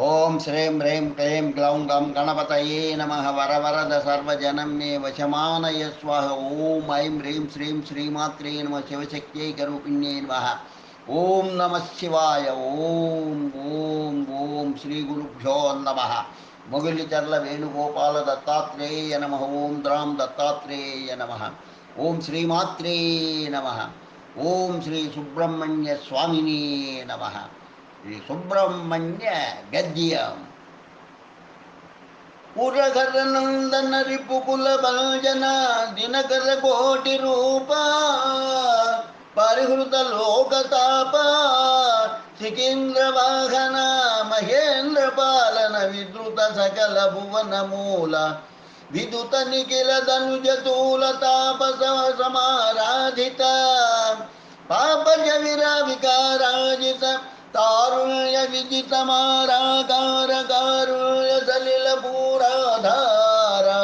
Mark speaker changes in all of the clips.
Speaker 1: ओम श्रीं ह्रीं क्लीं ग्लौं नम। वर वरद वरवरद ने वशमानय। स्वाह ओम ऐं ह्रीं श्रीं श्रीमात्रे नम। शिवशक्त्यै नम। शिवाय। ओम ओम शिवाय श्री गुरुभ्यो नम। श्रीगुरुभ्यो वेणुगोपाल दत्तात्रेय नम। ओं द्रां दत्तात्रेय नमः। ॐ श्रीमात्रे नमः। ॐ श्रीसुब्रह्मण्यस्वामिने नम। सुब्रह्मण्य गद्यम। नंदन रिपुकुल दिनकर कोटि रूपा परिहृत लोकताप सिकेन्द्र वाहन महेन्द्र पालन विद्रुत सकल भुवन मूल विद्युत निखिल धनुज तूल ताप समाराधिता पाप जविरा विकाराजित तारुण्य विजित मारागार कारुण्य सलिल पूराधारा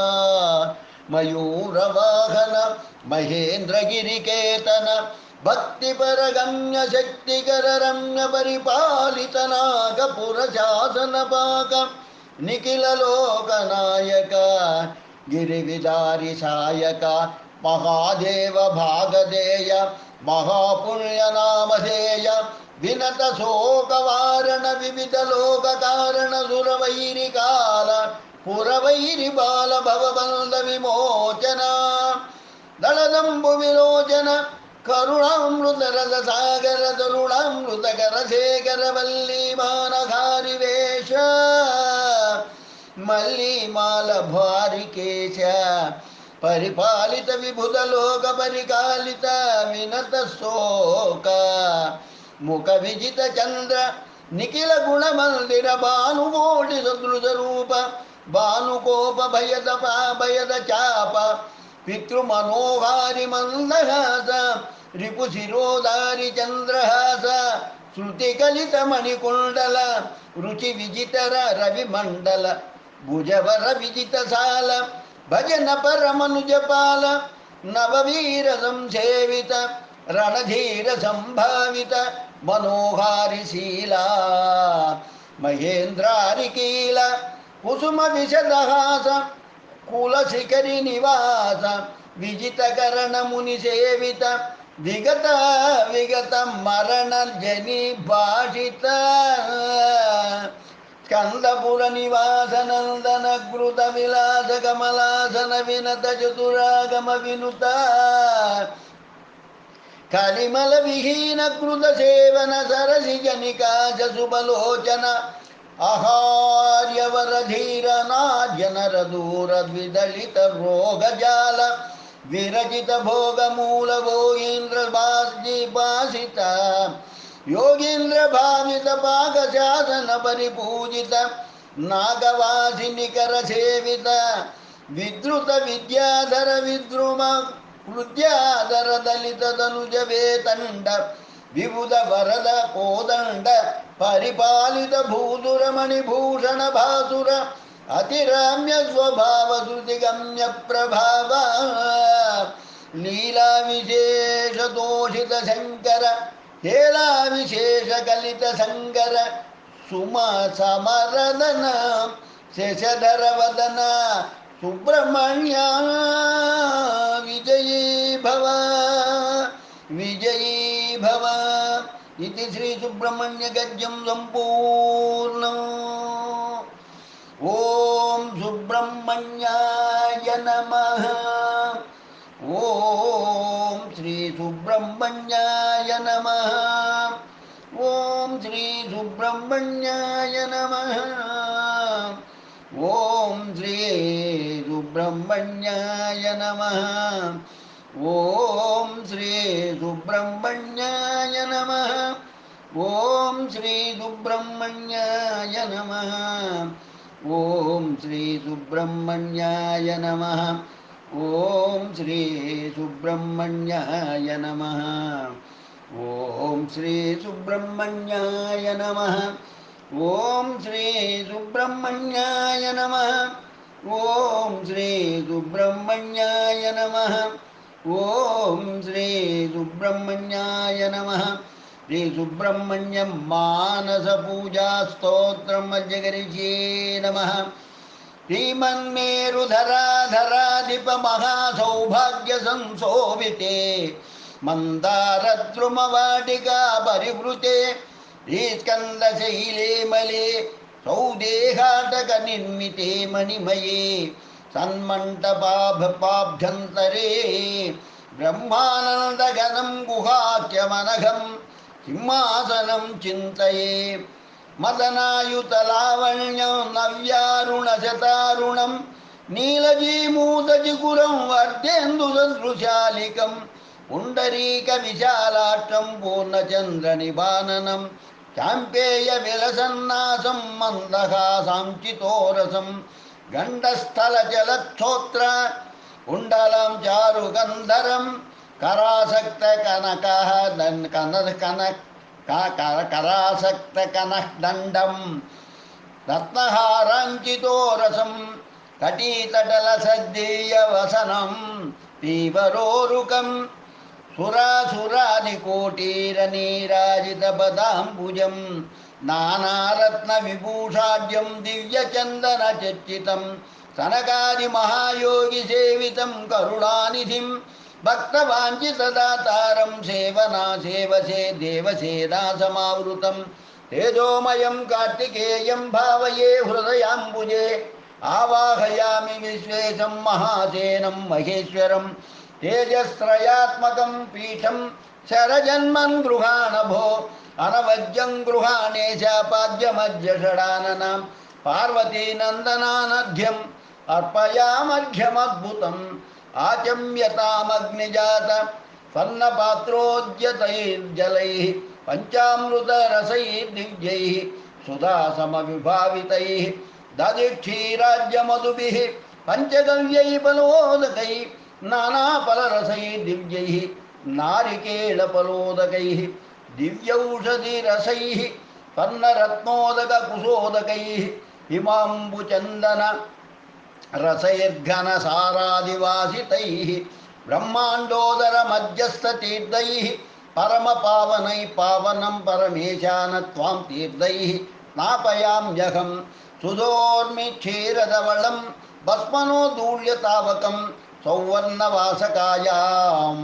Speaker 1: मयूर वाहन महेंद्र गिरिकेतन भक्ति पर गम्य शक्ति कर रम्य परिपालित नाग पुरशासन पाक निखिल लोक नायक गिरिविदारी सायक महादेव भागदेय महापुण्य नामधेय विनत शोकवारण विविध लोक कारण सुरवैरि काल पुरवैरि बाल भवबंद विमोचन दलदंबु विलोचन करुणामृत रस सागर तरुणामृत कर शेखर मल्लिमान खारिवेश मल्लिमाल भारिकेश परिपालित विभुत लोक परिकालित विनत शोक मुख विजित चंद्र, निखिल गुण मंदिर भानुकोटि सदृश रूप, भानुकोप भयद भयद चाप श्रुति मन्दहास रिपुशिरोदारि चन्द्रहास श्रुतिकलितमणिकुण्डल रुचिविजितर रविमण्डल भुजवर विजितसाल भजन पर परमनुजपाल, नववीर संसेवित, रणधीर संभावित मनोहारिशीला महेन्द्रारिकील कुसुमविशदहास कुलशिखरिनिवास विजितकरणमुनिसेवित विगत विगत मरणजनि भाषित स्कन्दपुरनिवासनन्दनकृतविलासकमलासन विनतचतुरागमविनुता కలిమల విహీన కృత సేవన సరసి జనికాశుబలోచన అహార్యవరధీరనార్యనరదూరద్విదళిత రోగజాల విరచిత భోగమూల భోగీంద్రభాసిత యోగీంద్ర భావిత పాకశాసన పరిపూజిత నాగవాసి నికర సేవిత విద్రుత విద్యాధర విద్రుమ ನೃತ್ಯಾದರ ದಲಿತ ತನುಜವೇ ತಂಡ ವಿಬುಧ ವರದ ಕೋದಂಡ ಪರಿಪಾಲಿತ ಭೂಧುರ ಮಣಿಭೂಷಣ ಭಾಸುರ ಅತಿರಾಮ್ಯ ಸ್ವಭಾವ ಶ್ರುತಿಗಮ್ಯ ಪ್ರಭಾವ लीला विशेष दोषित शंकर हेला विशेष कलित शंकर सुमा समरदन शेषधर वदना सुब्रह्मण्या विजयी भव विजयी भव। इति श्रीसुब्रह्मण्यगद्यं संपूर्ण ओम सुब्रह्मण्याय नमः। ओम श्री सुब्रह्मण्याय नमः। श्री सुब्रह्मण्याय नमः। सुब्रह्मण्याय नमः। ॐ श्री सुब्रह्मण्याय नमः। ॐ श्री सुब्रह्मण्याय नमः। ॐ श्री सुब्रह्मण्याय नमः। ॐ श्री सुब्रह्मण्याय नमः। ॐ श्री सुब्रह्मण्याय नमः। ॐ श्री सुब्रह्मण्याय नमः ॐ श्री सुब्रह्मण्याय नमः। ॐ श्री सुब्रह्मण्याय नमः। श्रीसुब्रह्मण्यं मानसपूजास्तोत्रं जगरिष्ये नमः। श्रीमन्मेरुधराधराधिपमहासौभाग्यसंशोभिते मन्दारद्रुमवाटिका परिवृते श्रीस्कन्दशैले मले सौदेहाटकनिर्मिते मणिमये सन्मण्टपाभ्यन्तरे ब्रह्मानन्दगनं गुहाख्यमनघं सिंहासनं चिन्तये मदनायुतलावण्यं नव्यारुणशतारुणं नीलजीमूतजिगुरं वर्धेन्दुसदृशालिकं पुण्डरीकविशालाक्षं पूर्णचन्द्रनिबाननं चाम्पेयविलसन्नासं मन्दहासाञ्चितोरसं गण्डस्थलजलच्छोत्र कुण्डलं चारुगन्धरं करासक्तकनकः दन् कनक कनक करासक्तकनदण्डं रत्नहाराञ्चितोरसं कटीतटलसद्देयवसनं पीवरोरुकं सुरासुरादिकोटीरनीराजितपदाम्बुजं नानारत्नविभूषाढ्यं दिव्यचन्दनचर्चितं, सनकादिमहायोगिसेवितं करुणानिधिं, भक्तवाञ्छितदातारं सेवना सेवसे देवसेदासमावृतं तेजोमयं कार्तिकेयं भावये हृदयाम्बुजे, आवाहयामि विश्वेशं महासेनं महेश्वरं तेजस्त्रयात्मकं पीठं शरजन्मन् गृहाणभो अनवज्यं गृहाणेशापाद्यमध्यषडाननां पार्वतीनन्दनानध्यम् अर्पयामर्घ्यमद्भुतम् आचम्यतामग्निजात स्वर्णपात्रोद्यतैर्जलैः पञ्चामृतरसैर्दिव्यैः सुधासमविभावितैः दधिक्षीराज्यमधुभिः पञ्चगव्यैः फलोदकैः नानाफलरसैर्दिव्यैः नारिकेलफलोदकैः, दिव्यौषधिरसैः स्वर्णरत्नोदककुशोदकैः हिमाम्बुचन्दन रसैर्घनसारादिवासितैः ब्रह्माण्डोदरमध्यस्थतीर्थैः, परमपावनैः पावनं परमेशान त्वां तीर्थैः स्नापयाम्यहं सुधोर्मि क्षीरधवलं भस्मनोदूल्यतावकं सौवर्णवासकायां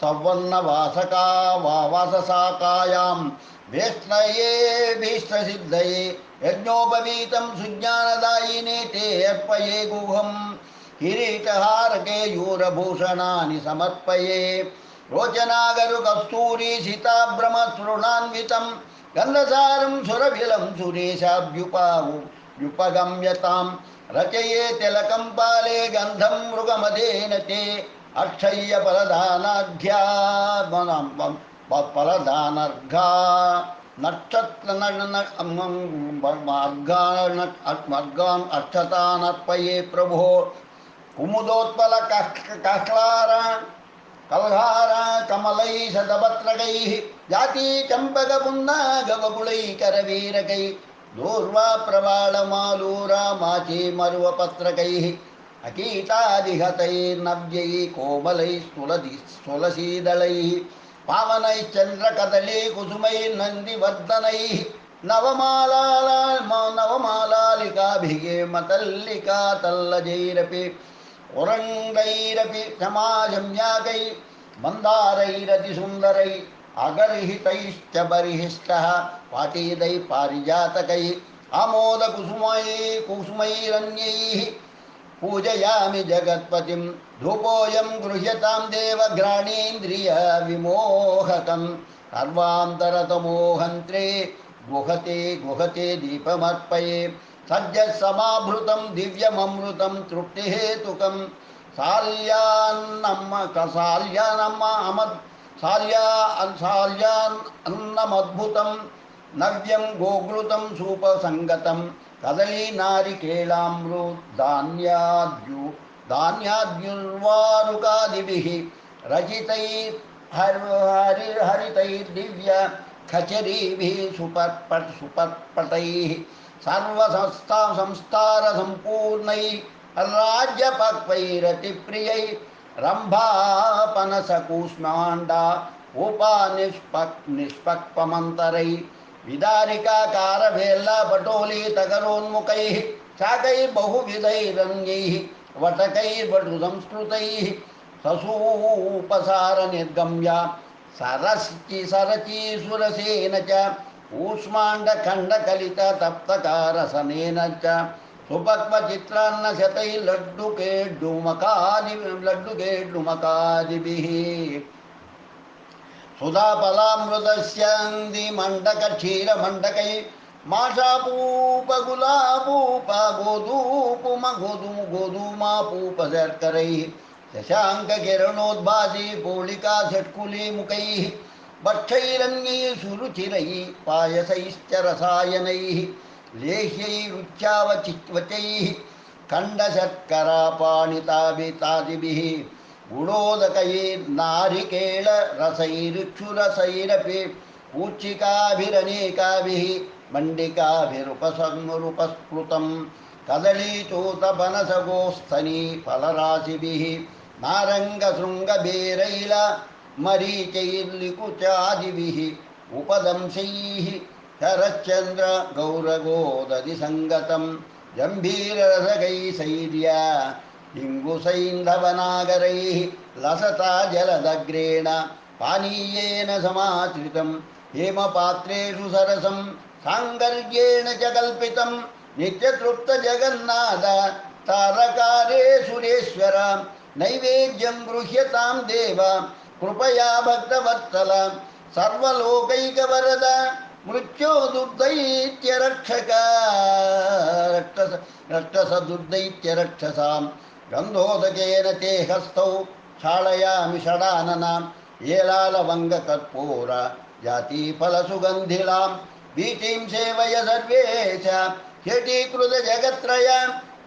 Speaker 1: सौवर्णवासका वाससाकायां वेष्णये भीष्टसिद्धये यज्ञोपवीतं सुज्ञानदायिने ते अर्पये गुहं किरीटहारके यूरभूषणानि समर्पये। रोचनागरुकस्तूरी सीताभ्रमसृणान्वितं। गन्धसारं सुरभिलं सुरेशाभ्युपावु व्युपगम्यतां रचये तिलकं पाले गन्धं मृगमदेन ते अक्षय्यफलदानाढ्या फलदानर्घा नक्षत्र मार्गान् अक्षतानर्पये प्रभो कुमुदोत्पल कह्लार कल्हार, कमलैः शतपत्रकैः जाती चम्पकपुन्नागवकुलैकरवीरकैः दूर्वा प्रवाळमालूरा माची मरुवपत्रकैः अकीटादिहतैर्नव्यैः कोमलैः तुलसी तुलसीदलैः पावनैश्चन्द्रकदली कुसुमैर्नन्दिवर्धनैः नवमाला नवमालालिकाभिगे मतल्लिका तल्लजैरपि उरङ्गैरपि समाजम्याकै मन्दारैरतिसुन्दरै अगर्हितैश्च बर्हिष्ठः पाटीदैः पारिजातकैः आमोदकुसुमैः कुसुमैरन्यैः पूजयामि जगत्पतिं धूपोऽयं गृह्यतां देवघ्राणेन्द्रियविमोहकं सर्वान्तरतमोहन्त्रे गुहते गुहते दीपमर्पये। सज्जः समाभृतं दिव्यममृतं तृप्तिहेतुकं साल्यान्नम कसाल्यानम अमद्, साल्या साल्यान् अन्नमद्भुतं नव्यं गोघृतं सूपसङ्गतं कदलीनारिकेलामृ धान्याद्यु धान्याद्युर्वारुकादिभिः रचितैर्हरिहरितैर्दिव्य खचरीभिः सुपर्पट् सुपर्पटैः सर्वसंस्था संस्कारसम्पूर्णैः राज्यपक्वैरतिप्रियै रम्भापनसकूष्माण्डा उपा निष्पक् निष्पक्पमन्तरै विदारिकाकारभेल्ला पटोली तकरोन्मुखैः शाकैर्बहुविधैरन्यैः वटकैर्वटुसंस्कृतैः ससूपसारनिर्गम्य सरचि सरची सुरसेन च, ऊष्माण्डखण्डकलिततप्तकारसनेन च सुपक्वचित्रान्नशतैः लड्डुकेड्डुमकादि लड्डुकेड्डुमकादिभिः। सुधाफलामृतस्यन्दिमण्डकक्षीरमण्डकै माषापूपगुलापूप गोधूपुम गोधूम गोधूमापूप शर्करैः शशाङ्ककिरणोद्भासि पोलिका षट्कुलीमुखैः भक्षैरन्यैः सुरुचिरैः पायसैश्च रसायनैः लेह्यैरुच्चावचिवचैः खण्डशर्करापाणिताभितादिभिः गुणोदकैर्नारिकेळरसैरिक्षुरसैरपि पूच्छिकाभिरनेकाभिः मण्डिकाभिरुपसङ्गुरुपस्फुतं कदलीचूतपनसगोस्थनी फलराशिभिः नारङ्गशृङ्गबेरैल मरीचैर्लिकुचादिभिः उपदंशैः शरश्चन्द्र गौरगोदधिसङ्गतं जम्भीररसगैसैर्या लिङ्गुसैन्धवनागरैः लसता जलदग्रेण पानीयेन समाश्रितं हेमपात्रेषु सरसं साङ्गर्येण च कल्पितं नित्यतृप्तजगन्नाथ तारकारे सुरेश्वर नैवेद्यं गृह्यतां देव, कृपया भक्तवत्सल, सर्वलोकैकवरद मृत्योदुर्दैत्यरक्षक रक्षस रक्षसदुर्दैत्यरक्षसां गन्धोदकेन ते हस्तौ क्षालयामि षडाननाम् एलालवङ्गकर्पूर जातिफलसुगन्धिलां भीतिं सेवय सर्वे च ह्यटीकृतजगत्त्रय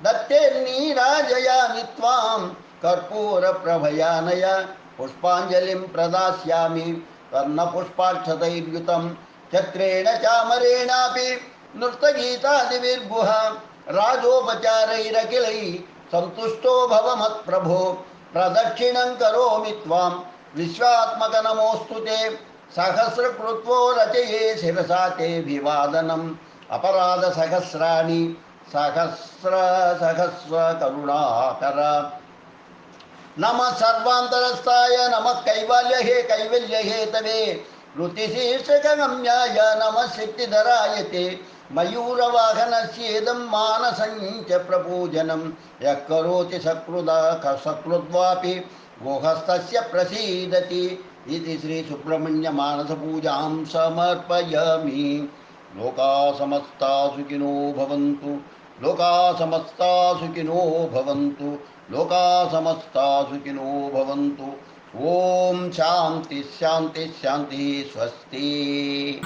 Speaker 1: दत्तेर्नीराजयामि त्वां कर्पूरप्रभयानय पुष्पाञ्जलिं प्रदास्यामि कर्णपुष्पाक्षतैर्युतं चक्रेण चामरेणापि नृत्तगीतादिभिर्गुह राजोपचारैरखिलैः सन्तुष्टो भव मत्प्रभो प्रदक्षिणं करोमि त्वां विश्वात्मक नमोऽस्तु ते। सहस्रकृत्वो रचये शिरसा ते विवादनम्। अपराधसहस्राणि सहस्र सहस्र करुणाकर। नमः सर्वान्तरस्थाय। नमः कैवल्य हे कैवल्य हे तवे ऋतिशीर्षकगम्याय नमः सिद्धिधराय ते। मयूरवाहनस्येदं मानसञ्च प्रपूजनं यः करोति सकृदा सकृद्वापि गोहस्तस्य प्रसीदति इति श्रीसुब्रह्मण्यमानसपूजां समर्पयामि। लोका समस्ता सुखिनो भवन्तु लोका समस्ता सुखिनो भवन्तु लोका समस्ता सुखिनो भवन्तु। ॐ शान्ति शान्ति, शान्तिः, स्वस्ति।